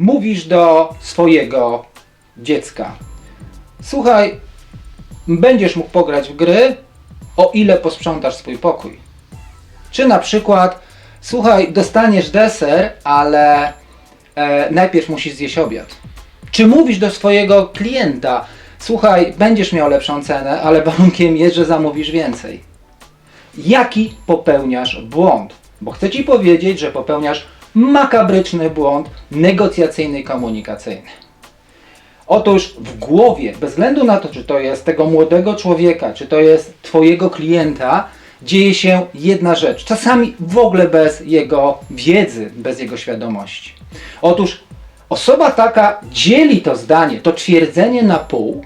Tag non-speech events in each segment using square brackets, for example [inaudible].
mówisz do swojego dziecka: Słuchaj, będziesz mógł pograć w gry, o ile posprzątasz swój pokój. Czy na przykład, słuchaj, dostaniesz deser, ale e, najpierw musisz zjeść obiad. Czy mówisz do swojego klienta, słuchaj, będziesz miał lepszą cenę, ale [laughs] warunkiem jest, że zamówisz więcej. Jaki popełniasz błąd? Bo chcę Ci powiedzieć, że popełniasz makabryczny błąd negocjacyjny i komunikacyjny. Otóż w głowie, bez względu na to, czy to jest tego młodego człowieka, czy to jest Twojego klienta, dzieje się jedna rzecz. Czasami w ogóle bez jego wiedzy, bez jego świadomości. Otóż osoba taka dzieli to zdanie, to twierdzenie na pół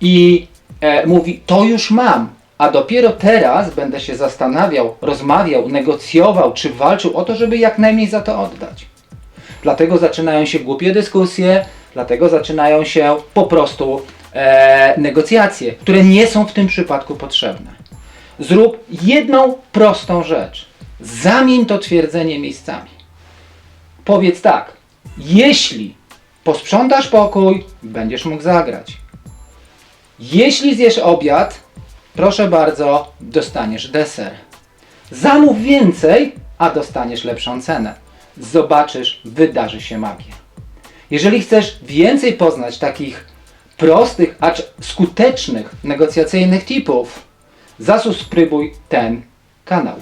i e, mówi: To już mam, a dopiero teraz będę się zastanawiał, rozmawiał, negocjował czy walczył o to, żeby jak najmniej za to oddać. Dlatego zaczynają się głupie dyskusje, dlatego zaczynają się po prostu e, negocjacje, które nie są w tym przypadku potrzebne. Zrób jedną prostą rzecz. Zamień to twierdzenie miejscami. Powiedz tak: jeśli posprzątasz pokój, będziesz mógł zagrać. Jeśli zjesz obiad, proszę bardzo, dostaniesz deser. Zamów więcej, a dostaniesz lepszą cenę. Zobaczysz, wydarzy się magia. Jeżeli chcesz więcej poznać takich prostych, acz skutecznych negocjacyjnych tipów, zasubskrybuj ten kanał.